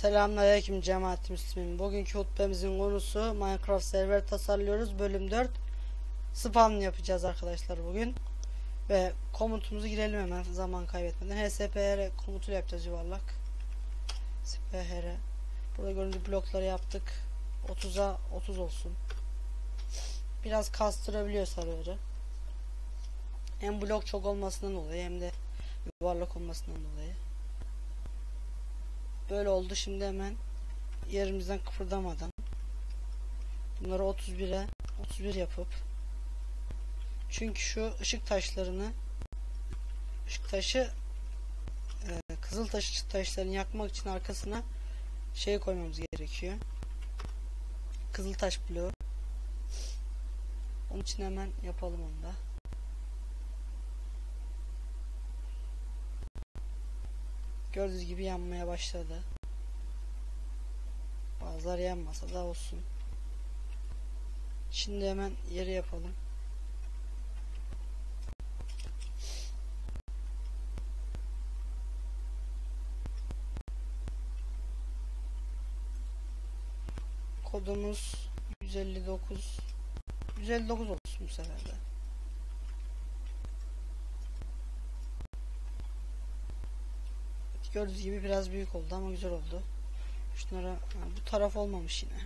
Selamünaleyküm cemaat müslümin. Bugünkü hutbemizin konusu Minecraft server tasarlıyoruz. Bölüm 4. Spawn yapacağız arkadaşlar bugün. Ve komutumuzu girelim hemen zaman kaybetmeden. HSPR komutuyla yapacağız yuvarlak. SPR. Burada gördüğünüz blokları yaptık. 30'a 30 olsun. Biraz kastırabiliyor serveri. Hem blok çok olmasından dolayı hem de yuvarlak olmasından dolayı. Böyle oldu şimdi hemen yerimizden kıpırdamadan bunları 31'e 31 yapıp çünkü şu ışık taşlarını ışık taşı e, kızıl taşı taşlarını yakmak için arkasına şey koymamız gerekiyor. Kızıl taş bloğu. Onun için hemen yapalım onu da. Gördüğünüz gibi yanmaya başladı. Bazıları yanmasa da olsun. Şimdi hemen yeri yapalım. Kodumuz 159 159 olsun bu sefer. Gördüğünüz gibi biraz büyük oldu ama güzel oldu. Şunlara bu taraf olmamış yine.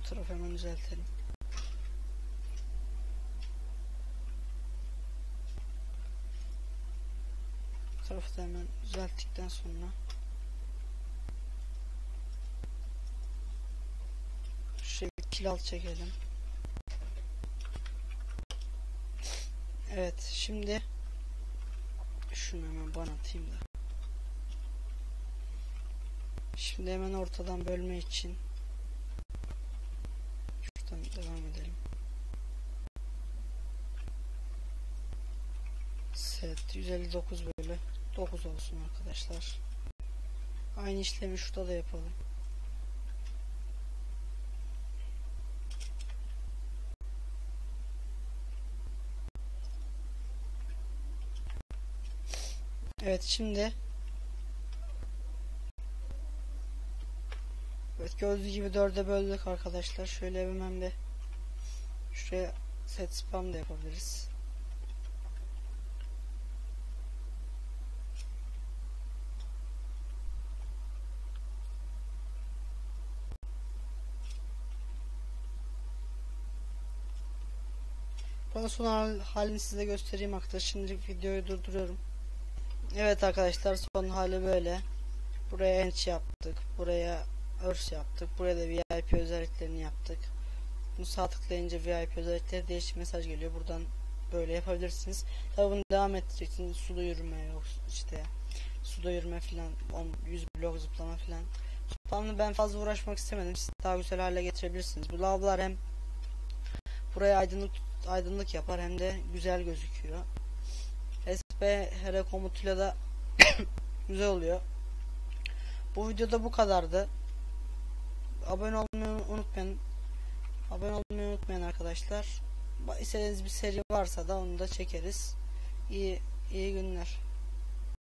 Bu tarafı hemen düzeltelim. Bu tarafı da hemen düzelttikten sonra şöyle bir kilal çekelim. Evet şimdi şunu hemen bana atayım da. Şimdi hemen ortadan bölme için şuradan devam edelim. Set 159 bölü 9 olsun arkadaşlar. Aynı işlemi şurada da yapalım. Evet şimdi Evet gördüğünüz gibi dörde böldük arkadaşlar. Şöyle hemen bir şuraya set spam da yapabiliriz. Bana son hal- halini size göstereyim arkadaşlar. Şimdilik videoyu durduruyorum. Evet arkadaşlar son hali böyle. Buraya ench yaptık. Buraya örs yaptık. Buraya da VIP özelliklerini yaptık. Bunu sağ tıklayınca VIP özellikleri değişik mesaj geliyor. Buradan böyle yapabilirsiniz. Tabi bunu devam ettireceksiniz. Suda yürüme yok işte. Suda yürüme filan 100 blok zıplama filan. Zıplamını ben fazla uğraşmak istemedim. Siz daha güzel hale getirebilirsiniz. Bu lavlar hem buraya aydınlık aydınlık yapar hem de güzel gözüküyor. SP here komutuyla da güzel oluyor. Bu videoda bu kadardı. Abone olmayı unutmayın. Abone olmayı unutmayın arkadaşlar. İstediğiniz bir seri varsa da onu da çekeriz. İyi iyi günler.